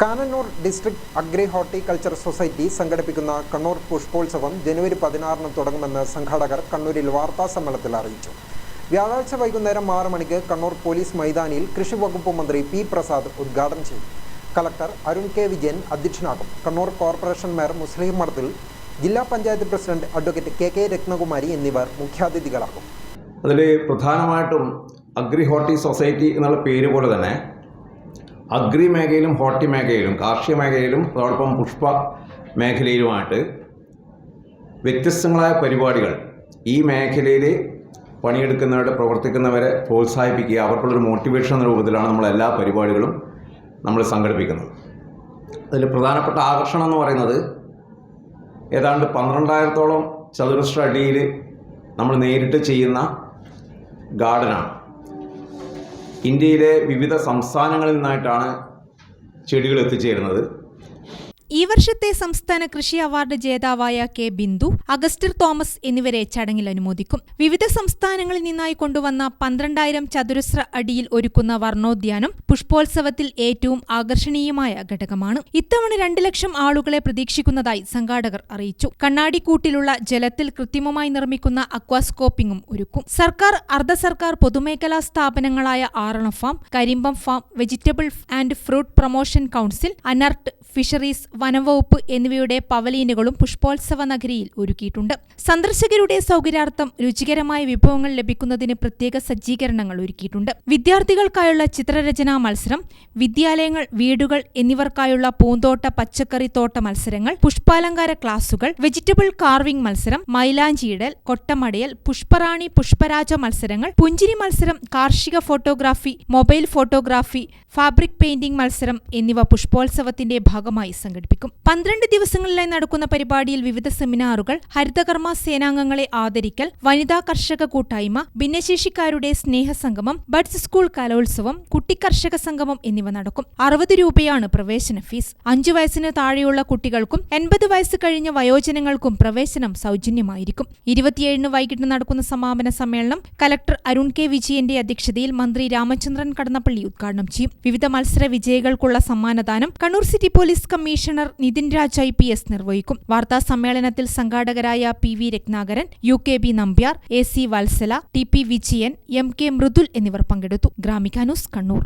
Cannanore district agri horticulture society സംഘടിപ്പിക്കുന്ന കണ്ണൂർ പുഷ്പോത്സവം ജനുവരി പതിനാറിന് തുടങ്ങുമെന്ന് സംഘാടകർ കണ്ണൂരിൽ വാർത്താ സമ്മേളനത്തിൽ അറിയിച്ചു. വ്യാഴാഴ്ച വൈകുന്നേരം ആറ് മണിക്ക് കണ്ണൂർ പോലീസ് മൈതാനിയിൽ കൃഷി വകുപ്പ് മന്ത്രി പി പ്രസാദ് ഉദ്ഘാടനം ചെയ്യും. കളക്ടർ അരുൺ കെ വിജയൻ അധ്യക്ഷനാകും. കണ്ണൂർ കോർപ്പറേഷൻ മേയർ മുസ്ലിം മഠത്തിൽ ജില്ലാ panchayat president advocate K K Rathnakumari എന്നിവർ മുഖ്യാതിഥികളാകും. അതിൽ പ്രധാനമായിട്ടും അഗ്രി ഹോർട്ടി സൊസൈറ്റി എന്നുള്ള പേര് പോലെ തന്നെ അഗ്രി മേഖലയിലും ഹോർട്ടി മേഖലയിലും കാർഷിക മേഖലയിലും അതോടൊപ്പം പുഷ്പ മേഖലയിലുമായിട്ട് വ്യത്യസ്തങ്ങളായ പരിപാടികൾ ഈ മേഖലയിൽ പണിയെടുക്കുന്നവരെ പ്രവർത്തിക്കുന്നവരെ പ്രോത്സാഹിപ്പിക്കുക അവർക്കുള്ളൊരു മോട്ടിവേഷൻ എന്ന രൂപത്തിലാണ് നമ്മൾ എല്ലാ പരിപാടികളും നമ്മൾ സംഘടിപ്പിക്കുന്നത്. അതിൽ പ്രധാനപ്പെട്ട ആകർഷണം എന്ന് പറയുന്നത് ഏതാണ്ട് പന്ത്രണ്ടായിരത്തോളം ചതുരശ്ര അടിയിൽ നമ്മൾ നേരിട്ട് ചെയ്യുന്ന ഗാർഡനാണ്. ഇന്ത്യയിലെ വിവിധ സംസ്ഥാനങ്ങളിൽ നിന്നായിട്ടാണ് ചെടികൾ എത്തിച്ചേരുന്നത്. ഈ വർഷത്തെ സംസ്ഥാന കൃഷി അവാർഡ് ജേതാവായ കെ ബിന്ദു അഗസ്റ്റിർ തോമസ് എന്നിവരെ ചടങ്ങിൽ അനുമോദിക്കും. വിവിധ സംസ്ഥാനങ്ങളിൽ നിന്നായി കൊണ്ടുവന്ന പന്ത്രണ്ടായിരം ചതുരശ്ര അടിയിൽ ഒരുക്കുന്ന വർണോദ്യാനം പുഷ്പോത്സവത്തിൽ ഏറ്റവും ആകർഷണീയമായ ഘടകമാണ്. ഇത്തവണ രണ്ട് ലക്ഷം ആളുകളെ പ്രതീക്ഷിക്കുന്നതായി സംഘാടകർ അറിയിച്ചു. കണ്ണാടിക്കൂട്ടിലുള്ള ജലത്തിൽ കൃത്രിമമായി നിർമ്മിക്കുന്ന അക്വാസ്കോപ്പിംഗും ഒരുക്കും. സർക്കാർ അർദ്ധ സർക്കാർ പൊതുമേഖലാ സ്ഥാപനങ്ങളായ ആറണ farm Karimbam farm vegetable and fruit promotion council ANERT fisheries വനംവകുപ്പ് എന്നിവയുടെ പവലീനുകളും പുഷ്പോത്സവ നഗരിയിൽ ഒരുക്കിയിട്ടുണ്ട്. സന്ദർശകരുടെ സൗകര്യാർത്ഥം രുചികരമായ വിഭവങ്ങൾ ലഭിക്കുന്നതിന് പ്രത്യേക സജ്ജീകരണങ്ങൾ ഒരുക്കിയിട്ടുണ്ട്. വിദ്യാർത്ഥികൾക്കായുള്ള ചിത്രരചനാ മത്സരം വിദ്യാലയങ്ങൾ വീടുകൾ എന്നിവർക്കായുള്ള പൂന്തോട്ട പച്ചക്കറി തോട്ട മത്സരങ്ങൾ പുഷ്പാലങ്കാര ക്ലാസുകൾ വെജിറ്റബിൾ കാർവിംഗ് മത്സരം മൈലാഞ്ചിയിടൽ കൊട്ടമടയൽ പുഷ്പറാണി പുഷ്പരാജ മത്സരങ്ങൾ പുഞ്ചിരി മത്സരം കാർഷിക photography mobile photography fabric painting മത്സരം എന്നിവ പുഷ്പോത്സവത്തിന്റെ ഭാഗമായി സംഘടിപ്പിക്കും പന്ത്രണ്ട് ദിവസങ്ങളിലായി നടക്കുന്ന പരിപാടിയിൽ വിവിധ സെമിനാറുകൾ ഹരിതകർമ്മ സേനാംഗങ്ങളെ ആദരിക്കൽ വനിതാ കർഷക കൂട്ടായ്മ ഭിന്നശേഷിക്കാരുടെ സ്നേഹസംഗമം ബഡ്സ് സ്കൂൾ കലോത്സവം കുട്ടിക്കർഷക സംഗമം എന്നിവ നടക്കും. അറുപത് രൂപയാണ് പ്രവേശന ഫീസ്. അഞ്ചു വയസ്സിന് താഴെയുള്ള കുട്ടികൾക്കും എൺപത് വയസ്സ് കഴിഞ്ഞ വയോജനങ്ങൾക്കും പ്രവേശനം സൗജന്യമായിരിക്കും. ഇരുപത്തിയേഴിന് വൈകിട്ട് നടക്കുന്ന സമാപന സമ്മേളനം കലക്ടർ അരുൺ കെ വിജയന്റെ അധ്യക്ഷതയിൽ മന്ത്രി രാമചന്ദ്രൻ കടന്നപ്പള്ളി ഉദ്ഘാടനം ചെയ്യും. വിവിധ മത്സര വിജയികൾക്കുള്ള സമ്മാനദാനം Kannur city police commissioner Nithin Raj I P S നിർവഹിക്കും. വാർത്താ സമ്മേളനത്തിൽ സംഘാടകരായ P V Rathnakaran U K B Nambiar A C Valsala T P Vijayan M K Mridul എന്നിവർ പങ്കെടുത്തു. ഗ്രാമിക ന്യൂസ് കണ്ണൂർ.